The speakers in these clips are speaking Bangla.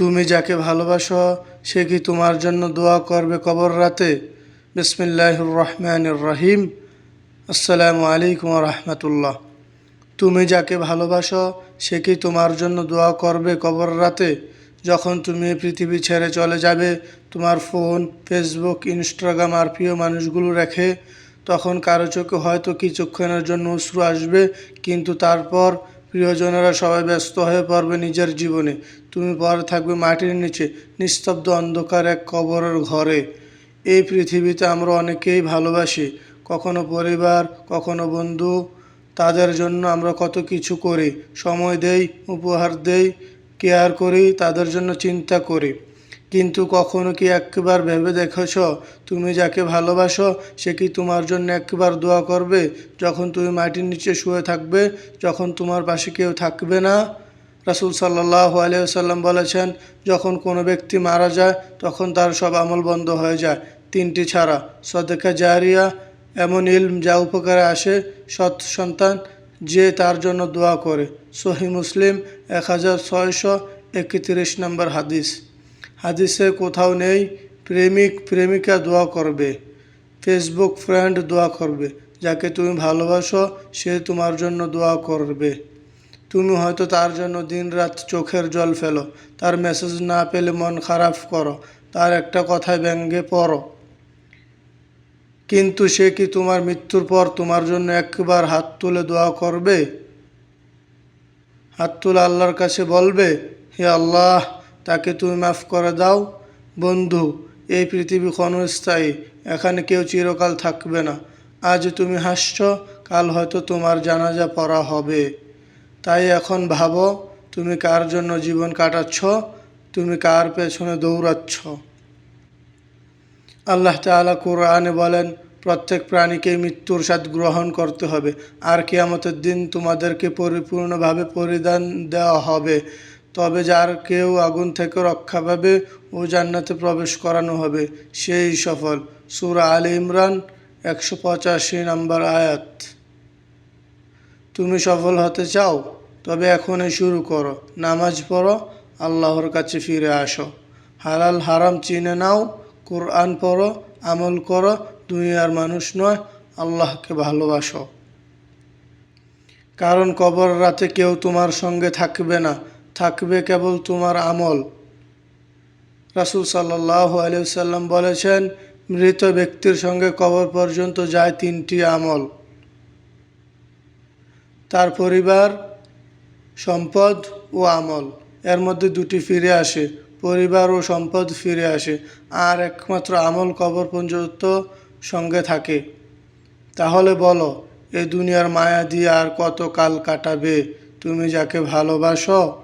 তুমি যাকে ভালোবাসো, সে কি তোমার জন্য দোয়া করবে কবর রাতে? বিসমিল্লাহ রহমান রহিম আসসালামু আলাইকুম রহমতুল্লাহ। তুমি যাকে ভালোবাসো, সে কি তোমার জন্য দোয়া করবে কবর রাতে? যখন তুমি পৃথিবী ছেড়ে চলে যাবে, তোমার ফোন, ফেসবুক, ইনস্টাগ্রাম আর প্রিয় মানুষগুলো রেখে, তখন কারও চোখে হয়তো কিছুক্ষণের জন্য অশ্রু আসবে, কিন্তু তারপর প্রিয়জনেরা সবাই ব্যস্ত হয়ে পড়বে নিজের জীবনে। তুমি পরে থাকবে মাটির নিচে, নিস্তব্ধ অন্ধকার এক কবরের ঘরে। এই পৃথিবীতে আমরা অনেকেই ভালোবাসি। কখনো পরিবার, কখনো বন্ধু। তাদের জন্য আমরা কত কিছু করি। সময় দেই, উপহার দেই, কেয়ার করি, তাদের জন্য চিন্তা করি। কিন্তু কখনো কি একবার ভেবে দেখেছ? তুমি যাকে ভালোবাসো, সে কি তোমার জন্য একবার দোয়া করবে? যখন তুমি মাটির নিচে শুয়ে থাকবে, যখন তোমার পাশে কেউ থাকবে না? রাসুল সাল্লাহ আলিয়াল্লাম বলেছেন, যখন কোনো ব্যক্তি মারা যায়, তখন তার সব আমল বন্ধ হয়ে যায়। তিনটি ছাড়া, সদেকা জারিয়া, এমন ইলম যা উপকারে আসে সৎ সন্তান, যে তার জন্য দোয়া করে। সহি মুসলিম, এক হাজার ছয়শো একত্রিশ নম্বর হাদিস। হাদিসে কোথাও নেই, প্রেমিক, প্রেমিকা দোয়া করবে। ফেসবুক ফ্রেন্ড দোয়া করবে। যাকে তুমি ভালোবাসো, সে তোমার জন্য দোয়া করবে। তুমি হয়তো তার জন্য দিনরাত চোখের জল ফেলো। তার মেসেজ না পেলে মন খারাপ করো। তার একটা কথায় ব্যঙ্গে পড়ো। কিন্তু সে কি তোমার মৃত্যুর পর তোমার জন্য একবার হাত তুলে দোয়া করবে? হাত তুলে আল্লাহর কাছে বলবে, হে আল্লাহ তাকে তুমি মাফ করে দাও। বন্ধু, এই পৃথিবী ক্ষণস্থায়ী, এখানে কেউ চিরকাল থাকবে না। আজ তুমি হাসছ, কাল হয়তো তোমার জানাজা পড়া হবে। তাই এখন ভাবো, তুমি কার জন্য জীবন কাটাচ্ছ, তুমি কার পেছনে দৌড়াচ্ছ? আল্লাহ তাআলা কোরআনে বলেন, প্রত্যেক প্রাণীকে মৃত্যুর স্বাদ গ্রহণ করতে হবে। আর কিয়ামতের দিন তোমাদেরকে পরিপূর্ণভাবে পরিধান দেওয়া হবে। তবে যার কেউ আগুন থেকে রক্ষা পাবে, ও জান্নাতে প্রবেশ করানো হবে। সেই সফল। সুরা আল ইমরান, একশো পঁচাশি নম্বর আয়াত। তুমি সফল হতে চাও, তবে এখনই শুরু করো। নামাজ পড়ো, আল্লাহর কাছে ফিরে আসো। হালাল হারাম চিনে নাও, কোরআন পড়ো, আমল করো, দুনিয়ার মানুষ নয়, আল্লাহকে ভালোবাসো। কারণ কবর রাতে কেউ তোমার সঙ্গে থাকবে না। থাকবে কেবল তোমার আমল। রাসুল সাল্লাহ আলিয়াল্লাম বলেছেন, মৃত ব্যক্তির সঙ্গে কবর পর্যন্ত যায় তিনটি আমল। তার পরিবার, সম্পদ ও আমল। এর মধ্যে দুটি ফিরে আসে, পরিবার ও সম্পদ ফিরে আসে। আর একমাত্র আমল কবর পর্যন্ত সঙ্গে থাকে। তাহলে বলো, এ দুনিয়ার মায়া দিয়ে আর কত কাল কাটাবে? তুমি যাকে ভালোবাসো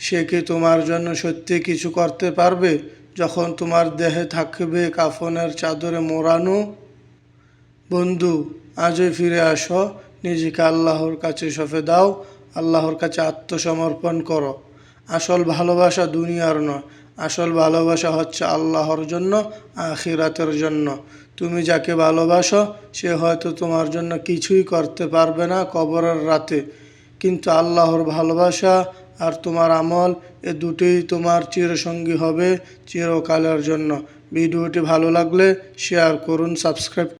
সে কি তোমার জন্য সত্যি কিছু করতে পারবে যখন তোমার দেহে থাকবে কাফনের চাদরে মোড়ানো? বন্ধু, আজই ফিরে আসো, নিজেকে আল্লাহর কাছে সফে দাও, আল্লাহর কাছে আত্মসমর্পণ করো। আসল ভালোবাসা দুনিয়ার নয়, আসল ভালোবাসা হচ্ছে আল্লাহর জন্য, আখিরাতের জন্য। তুমি যাকে ভালোবাসো, সে হয়তো তোমার জন্য কিছুই করতে পারবে না কবরের রাতে। কিন্তু আল্লাহর ভালোবাসা আর তোমার আমল এ দুটি তোমার চিরসঙ্গী হবে চিরকালের জন্য। ভিডিওটি ভালো লাগলে শেয়ার করুন সাবস্ক্রাইব